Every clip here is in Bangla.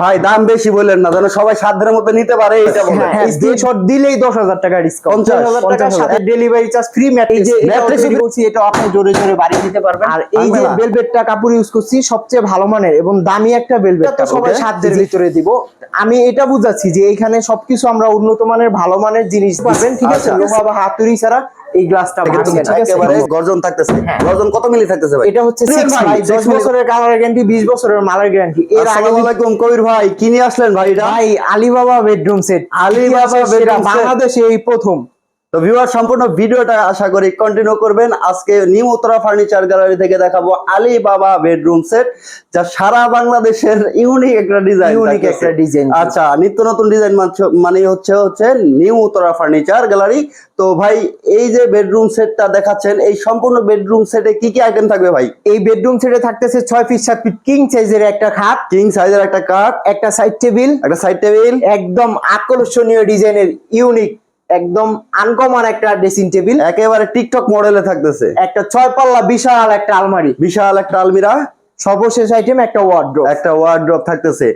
ভাই দাম বেশি বললেন না যেন সবাই সাধ্যের মতো নিতে পারে এটা বলেন হ্যাঁ স্ক্রিনশট দিলেই দশ হাজার টাকা ডিসকাউন্ট 50,000 টাকার সাথে ডেলিভারি চার্জ ফ্রি এই যে এটা Mattress তৈরি এটা আপনি জোরে জোরে বাড়ি দিতে পারবেন আর এই যে। ভেলভেটটা কাপড় ইউজ করছি সবচেয়ে ভালো মানের এবং দামি একটা ভেলভেট তো সবাই. সাধ্যের ভিতরে দিব আমি এটা বুঝাচ্ছি যে এখানে সবকিছু আমরা উন্নত মানের ভালো মানের জিনিস পাবেন ঠিক আছে আচ্ছা। লোহা বা হাতুড়ি ছাড়া এই গ্লাসটা ভাঙবে না, একেবারে গর্জন থাকতেছে। হ্যাঁ। গর্জন কত মিলি থাকতেছে ভাই? এটা হচ্ছে Clear 6 ভাই, ভাই six 10 বছরের কালার গ্যারান্টি 20 বছরের মালার গ্যারান্টি এর আগে আসসালামু আলাইকুম কবির ভাই কি নিয়ে আসলেন ভাই এটা? ভাই Alibaba bedroom set Alibaba bedroom বাংলাদেশে এই প্রথম। তো ভিউয়ার সম্পূর্ণ ভিডিওটা আশা করি কন্টিনিউ করবেন। আজকে নিউ উত্তরা ফার্নিচার গ্যালারি থেকে দেখাবো আলী বাবা বেডরুম সেট যা সারা বাংলাদেশের ইউনিক একটা ডিজাইন ইউনিক একটা ডিজাইন আচ্ছা নিত্য নতুন ডিজাইন মানে হচ্ছে হচ্ছে নিউ উত্তরা ফার্নিচার গ্যালারি তো ভাই এই যে বেডরুম সেটটা দেখাচ্ছেন এই সম্পূর্ণ বেডরুম সেটে কি কি আইটেম থাকবে ভাই? এই বেডরুম সেটে থাকতেছে ছয় ফিট সাত ফিট কিং সাইজের একটা খাট কিং সাইজের একটা কাঠ একটা সাইড টেবিল একটা সাইড টেবিল একদম আকর্ষণীয় ডিজাইনের ইউনিক একদম আনকমন একটা ড্রেসিং টেবিল। একেবারে টিকটক মডেলে থাকতেছে। একটা ছয় পাল্লা বিশাল একটা আলমারি। বিশাল একটা আলমিরা। সর্বশেষ আইটেম একটা ওয়ার্ড্রোব একটা ওয়ার্ড্রপ থাকতেছে।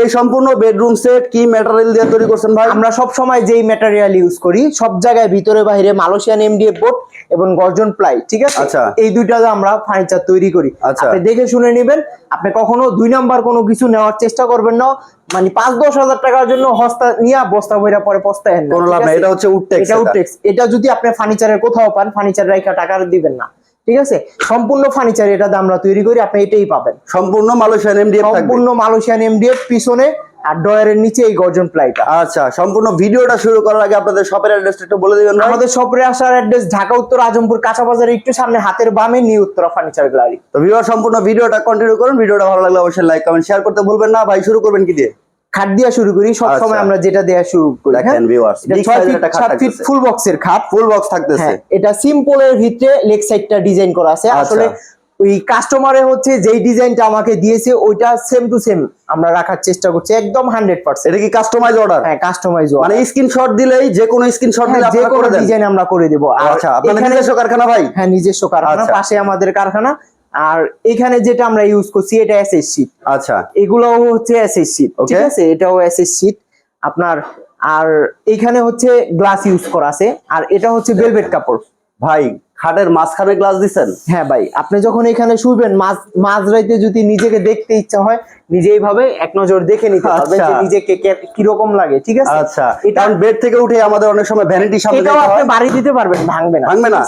এই সম্পূর্ণ বেডরুম সেট কি ম্যাটেরিয়াল দিয়ে তৈরি করছেন ভাই? আমরা সব সময় যেই ম্যাটেরিয়াল ইউজ করি সব জায়গায় ভিতরে বাইরে মালয়েশিয়ান এমডিএফ বোর্ড এবং গর্জন প্লাই ঠিক আছে? আচ্ছা। এই দুইটা দিয়ে আমরা ফার্নিচার তৈরি করি। আচ্ছা। আপনি দেখে শুনে নেবেন আপনি কখনো দুই নাম্বার কোনো কিছু নেওয়ার চেষ্টা করবেন না। মানে পাঁচ দশ হাজার টাকার জন্য হস্তা নিয়ে বস্তা বইরা পরে পস্তায় না এটা হচ্ছে উডটেক্স এটা উডটেক্স এটা যদি আপনি ফার্নিচারের কোথাও পান ফার্নিচার রাইখা টাকা দিবেন না। ঠিক আছে? সম্পূর্ণ ফার্নিচার এটা আমরা তৈরি করি আপনি এটাই পাবেন। সম্পূর্ণ মালয়েশিয়ান এমডিএফ সম্পূর্ণ মালয়েশিয়ান এমডিএফ পিছনে আর ডয়ারের নিচে এই গর্জন প্লাইটা। আচ্ছা সম্পূর্ণ ভিডিওটা শুরু করার আগে আপনাদের শপের অ্যাড্রেসটা একটু বলে দিবেন আমাদের শপে আসার অ্যাড্রেস ঢাকা উত্তর আজমপুর কাঁচা বাজারের একটু সামনে হাতের বামে নিউ উত্তরা ফার্নিচার গ্যালারি তো ভিউয়ার সম্পূর্ণ ভিডিওটা কন্টিনিউ করুন। ভিডিওটা ভালো লাগলে অবশ্যই লাইক কমেন্ট শেয়ার করতে ভুলবেন না। ভাই শুরু করবেন কি দিয়ে? খাট দিয়া শুরু করি আচ্ছা। আমরা যেটা দেয়া শুরু করি হ্যাঁ? দেখেন ভিউয়ার্স ফিট খাট ফুল বক্সের খাট। ফুল বক্স থাকতেছে। হ্যাঁ এটা সিম্পলের ভিতরে লেগ সাইডটা ডিজাইন করা আছে। আচ্ছা। আসলে ওই কাস্টমারে হচ্ছে যেই ডিজাইনটা আমাকে দিয়েছে ওইটা সেম টু সেম আমরা রাখার চেষ্টা করছি একদম হান্ড্রেড পার্সেন্ট এটা কি কাস্টমাইজ অর্ডার হ্যাঁ কাস্টমাইজ মানে স্ক্রিনশট দিলেই যে কোনো স্ক্রিনশট দিলে যে আপনারা কোনো করে দেন? ডিজাইন আমরা করে দেবো। আচ্ছা আপনাদের নিজস্ব কারখানা ভাই? হ্যাঁ নিজস্ব কারখানা আচ্ছা। পাশে আমাদের কারখানা। আর এখানে যেটা আমরা ইউজ করছি এটা এসএস শীট আচ্ছা। এগুলোও হচ্ছে এসএস শীট. ঠিক আছে? এটাও এসএস শীট আপনার আর এখানে হচ্ছে গ্লাস ইউজ করা আছে আর এটা হচ্ছে ভেলভেট কাপড়। ভাই খাটের মাঝখানে গ্লাস দিছেন? হ্যাঁ ভাই আপনি যখন এখানে শুবেন মাঝ মাঝরাইতে যদি নিজেকে দেখতে ইচ্ছা হয় নিজে ভাবে এক নজর দেখে নিতে পারবেন আচ্ছা। যে নিজেকে কে- কীরকম লাগে ঠিক আছে? আচ্ছা কারণ বেড থেকে উঠে আমাদের অনেক সময় ভ্যানিটি সামনে এটাও আপনি বাড়ি দিতে পারবেন ভাঙবে না ভাঙবে না?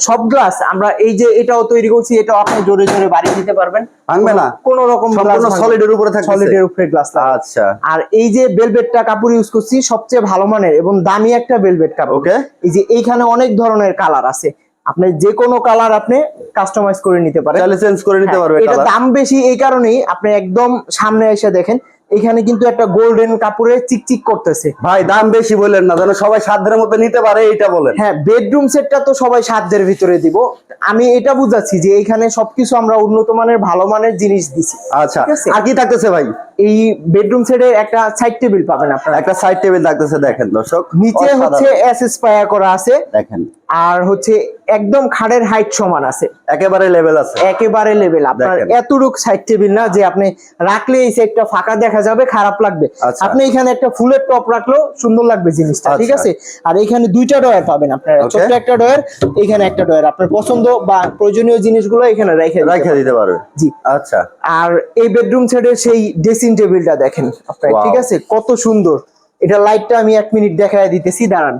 সব গ্লাস আমরা এই যে এটাও তৈরি করছি এটাও আপনি জোরে জোরে বাড়ি দিতে পারবেন। ভাঙবে না? কোন রকম সম্পূর্ণ সলিডের উপরে থাকছে সলিডের উপরে গ্লাস আচ্ছা। আর এই যে বেলভেটটা কাপড় ইউজ করছি সবচেয়ে ভালো মানের এবং দামি একটা বেলভেট কাপড়। ওকে এই যে এইখানে অনেক ধরনের কালার আছে। আপনি যে কোনো কালার আপনি কাস্টমাইজ করে নিতে পারেন। তাহলে চেঞ্জ করে নিতে হ্যাঁ, পারবে এটা দাম বেশি এই কারণেই আপনি একদম সামনে এসে দেখেন এখানে কিন্তু একটা গোল্ডেন কাপড়ে চিকচিক করতেছে। ভাই দাম বেশি বললেন না যেন সবাই সাধ্যের মতো নিতে পারে এটা বলেন। হ্যাঁ বেডরুম সেটটা তো সবাই সাধ্যের ভিতরে দিব। আমি এটা বুঝাচ্ছি যে এখানে সবকিছু আমরা উন্নত মানের ভালো মানের জিনিস দিছি। আচ্ছা আর কি থাকতেছে ভাই? এই বেডরুম সেটে একটা সাইড টেবিল পাবেন আপনারা। একটা সাইড টেবিল থাকতেছে দেখেন দর্শক। নিচে। হচ্ছে এসএস পায়া করা আছে। দেখেন। আর হচ্ছে একদম খাড়ের হাইট সমান আছে। একেবারে লেভেল আছে। একেবারে লেভেল আপনার। এতটুক সাইড টেবিল না যে আপনি রাখলে এই সাইডটা ফাঁকা দেখা যাবে খারাপ লাগবে। আচ্ছা। আপনি এখানে একটা ফুলের টপ রাখলেও সুন্দর লাগবে জিনিসটা ঠিক আচ্ছা। আছে? আর এখানে দুইটা ডয়ার পাবেন আপনারা. ছোট্ট একটা ডয়ার এখানে একটা ডয়ার আপনার পছন্দ বা প্রয়োজনীয় জিনিসগুলো এখানে রেখে দিতে রাখে দিতে পারবে। জি। আচ্ছা। আর এই বেডরুম সেটের সেই ড্রেসিং টেবিলটা দেখেন আপনার ঠিক আছে? কত সুন্দর। এটা লাইটটা আমি এক মিনিট দেখায় দিতেছি দাঁড়ান।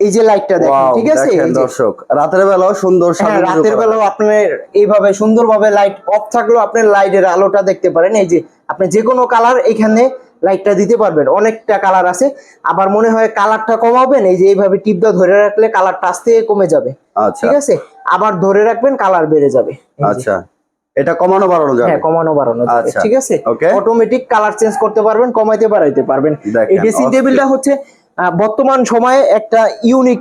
এই যে লাইটটা দেখেন ঠিক আছে? দর্শক রাতের বেলাও সুন্দর হ্যাঁ রাতের বেলাও আপনার এইভাবে সুন্দরভাবে লাইট অফ থাকলেও আপনি লাইটের আলোটা দেখতে পারেন। এই যে আপনি যে কোনো কালার এখানে লাইটটা দিতে পারবেন। অনেকটা কালার আছে। আবার মনে হয় কালারটা কমাবেন এই যে এইভাবে টিপটা ধরে রাখলে কালারটা আস্তে কমে যাবে। আচ্ছা। ঠিক আছে? আবার ধরে রাখবেন কালার বেড়ে যাবে। আচ্ছা এটা কমানো বাড়ানো যাবে। হ্যাঁ কমানো বাড়ানো যাবে আচ্ছা, ঠিক আছে? অটোমেটিক কালার চেঞ্জ করতে পারবেন কমাইতে বাড়াইতে পারবেন। এই ড্রেসিং টেবিলটা হচ্ছে বর্তমান সময়ে একটা ইউনিক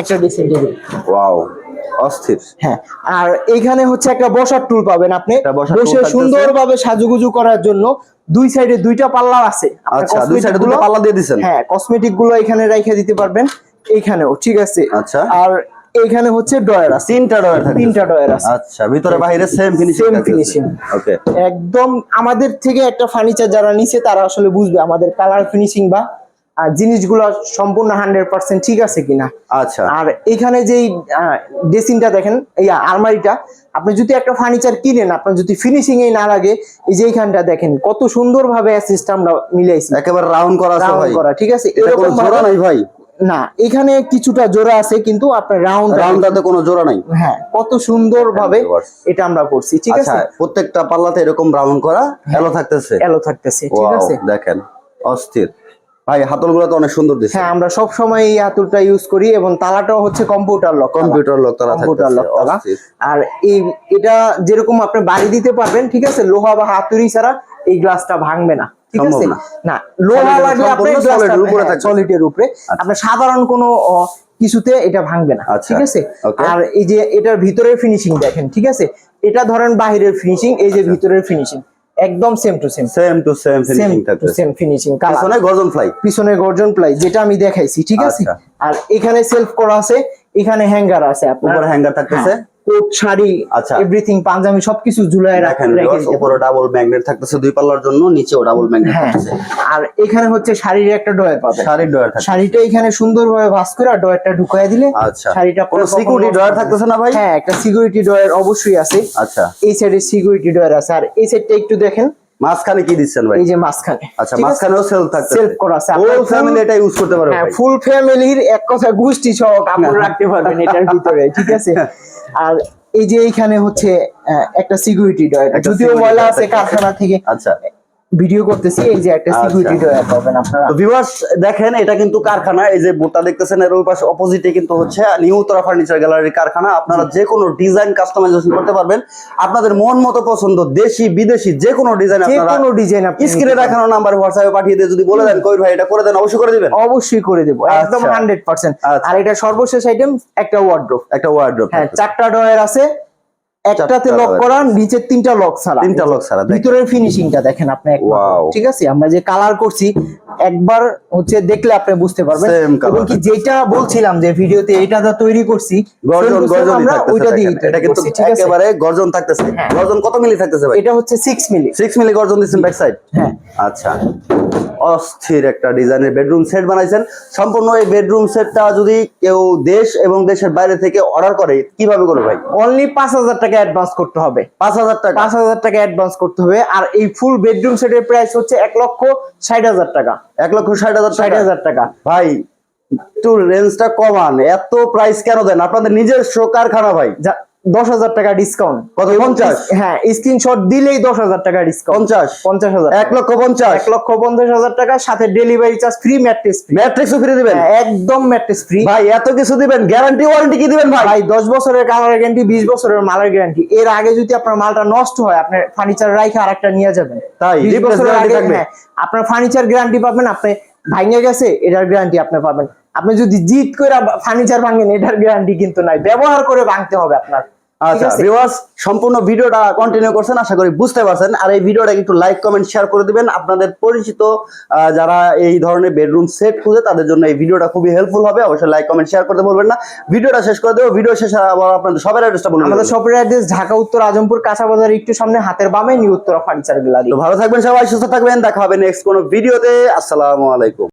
একটা ড্রেসিং টেবিল ওয়াও অস্থির। হ্যাঁ আর এইখানে হচ্ছে একটা বসার টুল পাবেন আপনি। বসে। সুন্দরভাবে সাজুগুজু করার জন্য দুই সাইডে দুইটা পাল্লা আছে। আচ্ছা দুই সাইডে দুটো পাল্লা দিয়ে দিছেন? হ্যাঁ কসমেটিকগুলো এখানে রেখে দিতে পারবেন। এইখানেও ঠিক আছে? আচ্ছা। আর এইখানে হচ্ছে ডয়ার আছে। তিনটা ডয়ার থাকে। তিনটা ডয়ার আছে। আচ্ছা ভিতরে বাইরে same finishing Same finishing। Okay একদম আমাদের থেকে একটা ফার্নিচার যারা নিছে তারা আসলে বুঝবে আমাদের কালার ফিনিশিং বা জিনিসগুলো সম্পূর্ণ হান্ড্রেড পার্সেন্ট ঠিক আছে কিনা। আচ্ছা। আর এখানে যেই ড্রেসিংটা দেখেন এই আলমারিটা আপনি যদি একটা ফার্নিচার কিনেন আপনার যদি ফিনিশিং এই না লাগে এই যে এইখানটা দেখেন কত সুন্দর ভাবে সিস্টেমটা মিলাইছি। একেবারে রাউন্ড করা আছে রাউন্ড ভাই। করা ঠিক আছে? এরকম ভাই। না এখানে কিছুটা জোড়া আছে কিন্তু আপনার রাউন্ড রাউন্ডটাতে কোনো জোড়া নাই। হ্যাঁ কত সুন্দর ভাবে এটা আমরা করছি ঠিক আচ্ছা আছে? প্রত্যেকটা পাল্লাতে এরকম রাউন্ড করা এলো থাকতেছে? এলো থাকতেছে ঠিক আছে? দেখেন অস্থির। ভাই হাতলগুলো তো অনেক সুন্দর দিচ্ছে হ্যাঁ আমরা সব সময় এই হাতুলটা ইউজ করি এবং তালাটাও হচ্ছে কম্পিউটার লক কম্পিউটার লক তারা কম্পিউটার লক তালা। আর এই এটা যেরকম আপনি বাড়ি দিতে পারবেন ঠিক আছে? লোহা বা হাতুড়ি ছাড়া এই গ্লাসটা ভাঙবে না। ঠিক আছে? না। লোহা লাগলে আপনি উপরে থাকবে। সলিডের উপরে। আপনার সাধারণ কোনো কিছুতে এটা ভাঙবে না আচ্ছা, ঠিক আছে? আর এই যে এটার ভিতরের ফিনিশিং দেখেন ঠিক আছে? এটা ধরেন বাহিরের ফিনিশিং এই আচ্ছা। যে ভিতরের ফিনিশিং একদম same to same same to same finishing থাকতেছে। সেম ফিনিশিং পিছনে গর্জন ফ্লাই পিছনে গর্জন প্লাই যেটা আমি দেখাইছি ঠিক আছে? আচ্ছা। আর এখানে সেলফ করা আছে এখানে হ্যাঙ্গার আছে আপনার। উপরে হ্যাঙ্গার থাকতেছে। কোট শাড়ি আচ্ছা। এভরিথিং পাঞ্জাবি সবকিছু ঝুলায় রাখ- দেখেন রেখে viewers, দিতে উপরে ডাবল ম্যাগনেট থাকতেছে দুই পাল্লার জন্য নিচেও ডাবল ম্যাগনেট থাকতেছে। আর এখানে হচ্ছে শাড়ির একটা ডয়ার পাবে শাড়ির ডয়ার থাকছে শাড়িটা এখানে সুন্দরভাবে করে ডয়ারটা ঢুকাই দিলে আচ্ছা। শাড়িটা কোনো সিকিউরিটি ডয়ার থাকতেছে না ভাই? হ্যাঁ একটা সিকিউরিটি ডয়ার অবশ্যই আছে। আচ্ছা। এই সাইডে সিকিউরিটি ডয়ার আছে। আর এই সাইডটা একটু দেখেন। মাঝখানে কি দিচ্ছেন ভাই? এই যে মাঝখানে। আচ্ছা মাঝখানেও সেল থাকতেছে। সেলফ করা আছে। আপনার ফ্যামিলি এটা ইউজ করতে পারবে হ্যাঁ ফুল ফ্যামিলির এক কথা গোষ্ঠী সহ কাপড় রাখতে পারবেন এটার ভিতরে ঠিক আছে? আর এই যে এখানে হচ্ছে আহ, একটা সিকিউরিটি ডয়েট যদিও বলা আছে কারখানা থেকে। আচ্ছা। ভিডিও করতেছি এই যে একটা আচ্ছা। সিকিউরিটি ডয়ার পাবেন আপনারা। তো ভিউয়ার্স দেখেন এটা কিন্তু কারখানা এই যে বোর্ডটা দেখতেছেন এর ওই পাশে অপোজিটে কিন্তু হচ্ছে নিউ উত্তরা ফার্নিচার গ্যালারির কারখানা। আপনারা যে কোনো ডিজাইন কাস্টমাইজেশন করতে পারবেন। আপনাদের মন মতো পছন্দ দেশি বিদেশি যে কোনো ডিজাইন যে আপনারা কোনো ডিজাইন আপনি স্ক্রিনে দেখানো নাম্বার হোয়াটসঅ্যাপে পাঠিয়ে দিয়ে যদি বলে দেন কই ভাই এটা করে দেন অবশ্যই করে দিবেন। অবশ্যই করে দেবো একদম আচ্ছা। হান্ড্রেড পার্সেন্ট আচ্ছা। আর এটা সর্বশেষ আইটেম একটা ওয়ার্ড্রোপ একটা ওয়ার্ড্রোপ হ্যাঁ চারটা ডয়ার আছে একটাতে লক। করা নিচের তিনটা লক ছাড়া। তিনটা লক ছাড়া ভিতরের ফিনিশিংটা দেখেন আপনি একবার ঠিক আছে? আমরা যে কালার করছি একবার হচ্ছে দেখলে আপনি বুঝতে পারবেন। এবং কি যেটা বলছিলাম যে ভিডিওতে এটা যা তৈরি করছি গর্জন গর্জন আমরা ওইটা দিয়ে এটা কিন্তু একেবারে গর্জন থাকতেছে। হ্যাঁ। গর্জন কত মিলি থাকতেছে ভাই? এটা হচ্ছে 6 মিলি। 6 মিলি গর্জন দিচ্ছেন ব্যাক সাইড হ্যাঁ। আচ্ছা। অস্থির একটা ডিজাইনের বেডরুম সেট বানাইছেন। সম্পূর্ণ এই বেডরুম সেটটা যদি কেউ দেশ এবং দেশের বাইরে থেকে অর্ডার করে কীভাবে করবে ভাই? অনলি পাঁচ হাজার টাকা অ্যাডভান্স করতে হবে। পাঁচ হাজার টাকা। পাঁচ হাজার টাকা অ্যাডভান্স করতে হবে। আর এই ফুল বেডরুম সেটের প্রাইস হচ্ছে এক লক্ষ ষাট হাজার টাকা। এক লক্ষ ষাট হাজার ষাট হাজার টাকা। ভাই একটু রেঞ্জটা কমান। এত প্রাইস কেন দেন? আপনাদের নিজের কারখানা ভাই। দশ হাজার টাকা ডিসকাউন্ট কত? 50? হ্যাঁ স্ক্রিনশট দিলেই দশ হাজার টাকা ডিসকাউন্ট পঞ্চাশ। পঞ্চাশ হাজার এক লক্ষ পঞ্চাশ। এক লক্ষ পঞ্চাশ হাজার টাকা সাথে delivery charge free mattress free free দিবেন? একদম ম্যাট্রেস ফ্রি ভাই এত কিছু দিবেন? গ্যারান্টি ওয়ারেন্টি কি দিবেন ভাই? ভাই দশ বছরের কালার গ্যারান্টি বিশ বছরের মালের গ্যারান্টি এর আগে যদি আপনার মালটা নষ্ট হয় আপনার ফার্নিচার রাইখে আরেকটা নিয়ে যাবেন। তাই? 20 বছরের আগে হ্যাঁ আপনার ফার্নিচার গ্যারান্টি পাবেন আপনি ভাঙে গেছে এটার গ্যারান্টি আপনি পাবেন। আপনি যদি জিত করে ফার্নিচার ভাঙেন এটার গ্যারান্টি কিন্তু নাই। ব্যবহার করে ভাঙতে হবে আপনার। আচ্ছা? ভিউয়ার্স সম্পূর্ণ ভিডিওটা কন্টিনিউ করছেন আশা করি বুঝতে পারছেন। আর এই ভিডিওটা একটু লাইক কমেন্ট শেয়ার করে দিবেন। আপনাদের পরিচিত আহ, যারা এই ধরনের বেডরুম সেট খুঁজে তাদের জন্য এই ভিডিওটা খুবই হেল্পফুল হবে। অবশ্যই লাইক কমেন্ট শেয়ার করতে বলবেন না। ভিডিওটা শেষ করে দেবো। ভিডিও শেষে আবার আপনাদের সবার অ্যাড্রেসটা বলুন আমাদের শপের অ্যাড্রেস ঢাকা উত্তর আজমপুর কাঁচা বাজার একটু সামনে হাতের বামে নিউ উত্তরা ফার্নিচার গ্যালারি তো ভালো থাকবেন সবাই সুস্থ থাকবেন। দেখা হবে নেক্সট কোনো ভিডিওতে আসসালামু আলাইকুম।